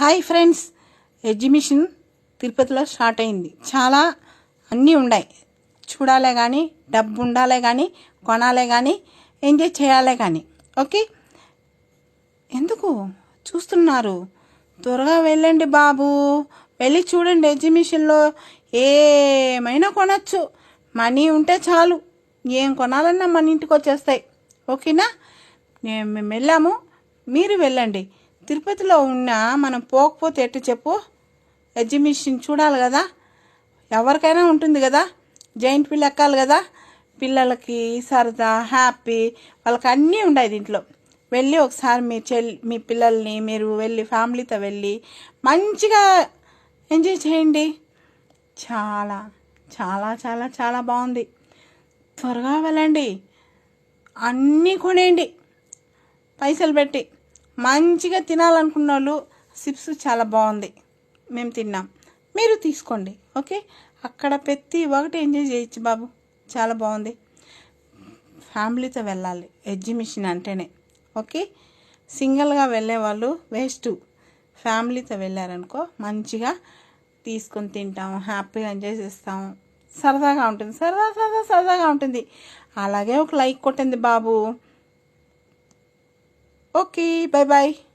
Hi friends. Exhibition తిరుపతిలో start అయింది. చాలా అన్నీ ఉన్నాయి. చూడాలే కానీ డబ్బు ఉండాలే కానీ కొనాలే కానీ ఎంజాయ్ చేయాలే కానీ ఓకే? ఎందుకు? చూస్తున్నారు. త్వరగా వెళ్ళండి బాబు. వెళ్ళి చూడండి ఎగ్జిబిషన్లో. ఏమైనా కొనచ్చు. మనీ ఉంటే చాలు. ఏం కొనాలన్నా మన ఇంటికి వచ్చేస్తాయి. ఓకేనా? మేము వెళ్ళాము. మీరు వెళ్ళండి. తిరుపతిలో ఉన్న మనం పోకపోతే ఎట్టు చెప్పు? ఎగ్జిబిషన్ చూడాలి కదా. ఎవరికైనా ఉంటుంది కదా. జైంట్ పిల్ల ఎక్కాలి కదా. పిల్లలకి సరదా హ్యాపీ వాళ్ళకి అన్నీ ఉన్నాయి దీంట్లో. వెళ్ళి ఒకసారి మీ చెల్లి మీ పిల్లల్ని మీరు వెళ్ళి ఫ్యామిలీతో వెళ్ళి మంచిగా ఎంజాయ్ చేయండి. చాలా చాలా చాలా చాలా బాగుంది. త్వరగా వెళ్ళండి. అన్నీ కొనేయండి. పైసలు పెట్టి. మంచిగా తినాలనుకున్న వాళ్ళు సిప్స్ చాలా బాగుంది. మేము తిన్నాం. మీరు తీసుకోండి ఓకే? అక్కడ ప్రతి ఒకటి ఎంజాయ్ చేయొచ్చు బాబు. చాలా బాగుంది. ఫ్యామిలీతో వెళ్ళాలి. ఎగ్జిబిషన్ అంటేనే ఓకే? సింగిల్గా వెళ్ళే వాళ్ళు వేస్ట్. ఫ్యామిలీతో వెళ్ళారనుకో మంచిగా తీసుకొని తింటాం హ్యాపీగా ఎంజాయ్ చేస్తాం. సరదాగా ఉంటుంది. సరదా సరదా సరదాగా ఉంటుంది. అలాగే ఒక లైక్ కొట్టింది బాబు. okay bye bye